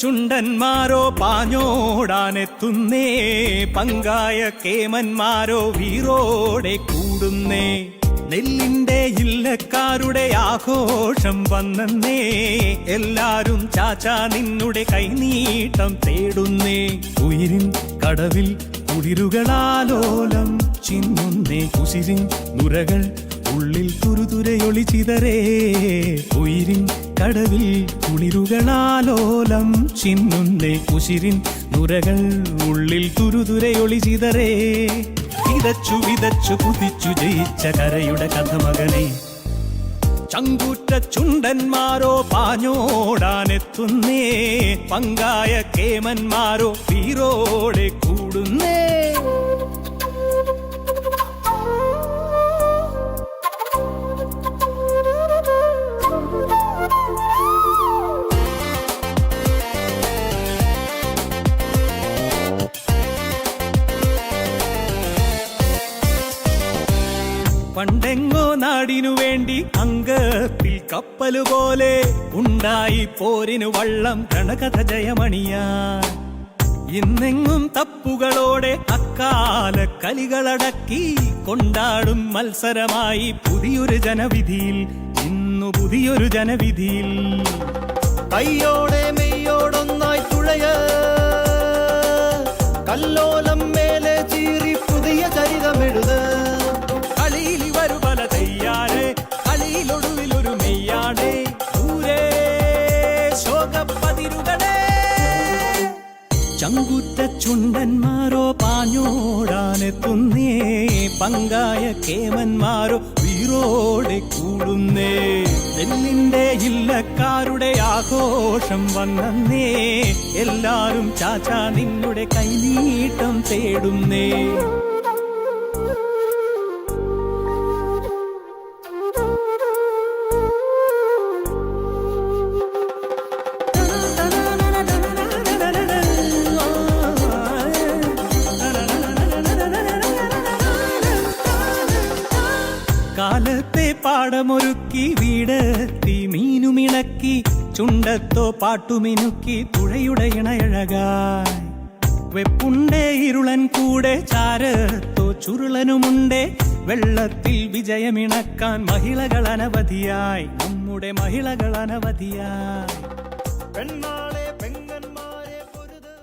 ചുണ്ടന്മാരോ പാഞ്ഞോടാനെത്തുന്നേ പങ്കായ കേമന്മാരോ വീറോടെ കൂടുന്നേ. നെല്ലിന്റെ ഇല്ലക്കാരുടെ ആഘോഷം വന്നേ എല്ലാരും ചാച്ചാ നിന്നുടെ കൈനീട്ടം തേടുന്നേ. ഉയിരിൻ കടവിൽ കുളിരുകളാലോലം ചിന്നുന്നേ. കുസിരിൻ നുരകൾ ഉള്ളിൽ തുരുതുരയൊളി ചിതരേ ഉയിരിൻ കടവിൽ കുളിരുകളാലോലം ചിന്നുന്നേ. കുശിരിൻ നുരകൾ ഉള്ളിൽ തുരുതുരയൊളി ചിതറേ. വിതച്ചു വിതച്ചു കുതിച്ചു ജയിച്ച കരയുടെ കഥ മകനെ. ചങ്കൂറ്റ ചുണ്ടന്മാരോ പാഞ്ഞോടാനെത്തുന്നേ. പങ്കായ കേമന്മാരോ പീറോടെ കൂടുന്നേ. പണ്ടെങ്ങോ നാടിനു വേണ്ടി അങ്കത്തിൽ കപ്പലു പോലെ ഉണ്ടായി പോരിനു വള്ളം കണകഥ ജയമണിയാൻ ഇന്നെങ്ങും തപ്പുകളോടെ അക്കാല കലികളടക്കി കൊണ്ടാടും മത്സരമായി പുതിയൊരു ജനവിധിയിൽ ഇന്നു പുതിയൊരു ജനവിധിയിൽ. കയ്യോടെ മെയ്യോടൊന്നായി തുഴയ കല്ലോലം ചങ്കുറ്റ ചുണ്ടന്മാരോ പാഞ്ഞോടാനെത്തുന്നേ. പങ്കായ കേമന്മാരോ വീറോടെ കൂടുന്നേ. നെല്ലിന്റെ ഇല്ലക്കാരുടെ ആഘോഷം വന്നേ എല്ലാരും ചാച്ചാ നിങ്ങളുടെ കൈനീട്ടം തേടുന്നേ. കാലത്തെ പാടമൊരുക്കി വീടെത്തി മീനുമിണക്കി ചുണ്ടത്തോ പാട്ടുമിനുക്കി തുഴയുടെ ഇണയഴകായി. വെപ്പുണ്ടേ ഇരുളൻ കൂടെ ചാരത്തോ ചുരുളനുമുണ്ടേ വെള്ളത്തിൽ വിജയമിണക്കാൻ മഹിളകൾ അനവധിയായി. നമ്മുടെ മഹിളകൾ അനവധിയായി. പെണ്ണാളെ പെങ്ങന്മാരെ പൊരുത്.